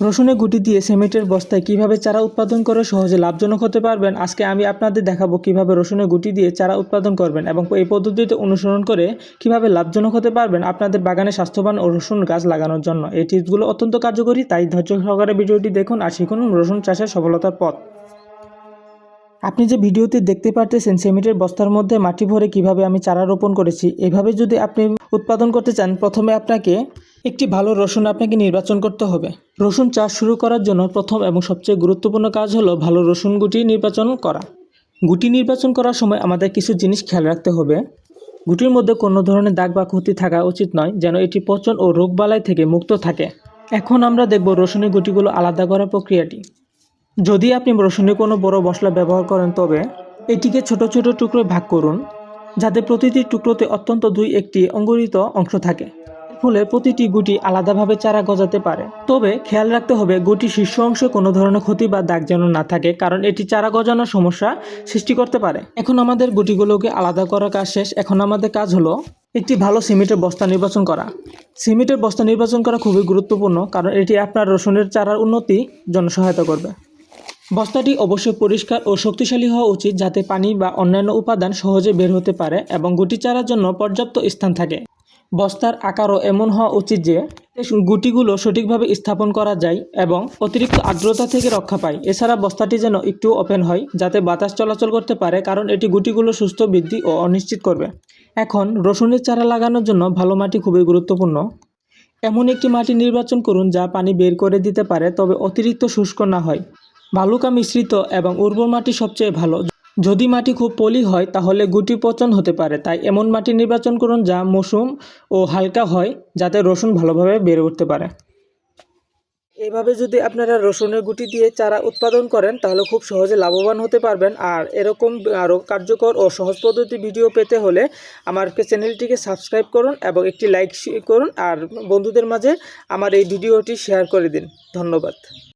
রসুনের গুটি দিয়ে সিমেন্টের বস্তায় কীভাবে চারা উৎপাদন করে সহজে লাভজনক হতে পারবেন? আজকে আমি আপনাদের দেখাবো কীভাবে রসুনের গুটি দিয়ে চারা উৎপাদন করবেন এবং এই পদ্ধতিতে অনুসরণ করে কীভাবে লাভজনক হতে পারবেন আপনাদের বাগানে স্বাস্থ্যবান ও রসুন গাছ লাগানোর জন্য। এই টিপসগুলো অত্যন্ত কার্যকরী, তাই ধৈর্য সহকারে ভিডিওটি দেখুন আর শিখুন রসুন চাষের সফলতার পথ। আপনি যে ভিডিওতে দেখতে পারতেছেন, সিমেন্টের বস্তার মধ্যে মাটি ভরে কীভাবে আমি চারা রোপণ করেছি, এভাবে যদি আপনি উৎপাদন করতে চান, প্রথমে আপনাকে একটি ভালো রসুন আপনাকে নির্বাচন করতে হবে। রসুন চাষ শুরু করার জন্য প্রথম এবং সবচেয়ে গুরুত্বপূর্ণ কাজ হলো ভালো রসুন গুটি নির্বাচন করা। গুটি নির্বাচন করার সময় আমাদের কিছু জিনিস খেয়াল রাখতে হবে। গুটির মধ্যে কোনো ধরনের দাগ বা ক্ষতি থাকা উচিত নয়, যেন এটি পচন ও রোগবালাই থেকে মুক্ত থাকে। এখন আমরা দেখব রসুনের গুটিগুলো আলাদা করার প্রক্রিয়াটি। যদি আপনি রসুনের কোনো বড় মশলা ব্যবহার করেন, তবে এটিকে ছোট ছোট টুকরো ভাগ করুন, যাতে প্রতিটি টুকরোতে অত্যন্ত দুই একটি অঙ্গুরিত অংশ থাকে। এর ফলে প্রতিটি গুটি আলাদাভাবে চারা গজাতে পারে। তবে খেয়াল রাখতে হবে, গুটি শীর্ষ অংশে কোনো ধরনের ক্ষতি বা দাগ যেন না থাকে, কারণ এটি চারা গজানোর সমস্যা সৃষ্টি করতে পারে। এখন আমাদের গুটিগুলোকে আলাদা করার কাজ শেষ। এখন আমাদের কাজ হলো একটি ভালো সিমেন্টের বস্তা নির্বাচন করা। সিমেন্টের বস্তা নির্বাচন করা খুবই গুরুত্বপূর্ণ, কারণ এটি আপনার রসুনের চারার উন্নতি জন্য সহায়তা করবে। বস্তাটি অবশ্যই পরিষ্কার ও শক্তিশালী হওয়া উচিত যাতে পানি বা অন্যান্য উপাদান সহজে বের হতে পারে এবং গুটি চারার জন্য পর্যাপ্ত স্থান থাকে। বস্তার আকারও এমন হওয়া উচিত যে গুটিগুলো সঠিকভাবে স্থাপন করা যায় এবং অতিরিক্ত আর্দ্রতা থেকে রক্ষা পায়। এছাড়া বস্তাটি যেন একটু ওপেন হয়, যাতে বাতাস চলাচল করতে পারে, কারণ এটি গুটিগুলো সুস্থ, বৃদ্ধি ও অনিশ্চিত করবে। এখন রসুনের চারা লাগানোর জন্য ভালো মাটি খুবই গুরুত্বপূর্ণ। এমন একটি মাটি নির্বাচন করুন যা পানি বের করে দিতে পারে, তবে অতিরিক্ত শুষ্ক না হয়। বালুকা মিশ্রিত এবং উর্বর মাটি সবচেয়ে ভালো। যদি মাটি খুব পলি হয়, তাহলে গুটি পচন হতে পারে। তাই এমন মাটি নির্বাচন করুন যা মৌসুম ও হালকা হয়, যাতে রসুন ভালোভাবে বেড়ে উঠতে পারে। এভাবে যদি আপনারা রসুনের গুটি দিয়ে চারা উৎপাদন করেন, তাহলে খুব সহজে লাভবান হতে পারবেন। আর এরকম আরও কার্যকর ও সহজ পদ্ধতি ভিডিও পেতে হলে আমার চ্যানেলটিকে সাবস্ক্রাইব করুন এবং একটি লাইক করুন। আর বন্ধুদের মাঝে আমার এই ভিডিওটি শেয়ার করে দিন। ধন্যবাদ।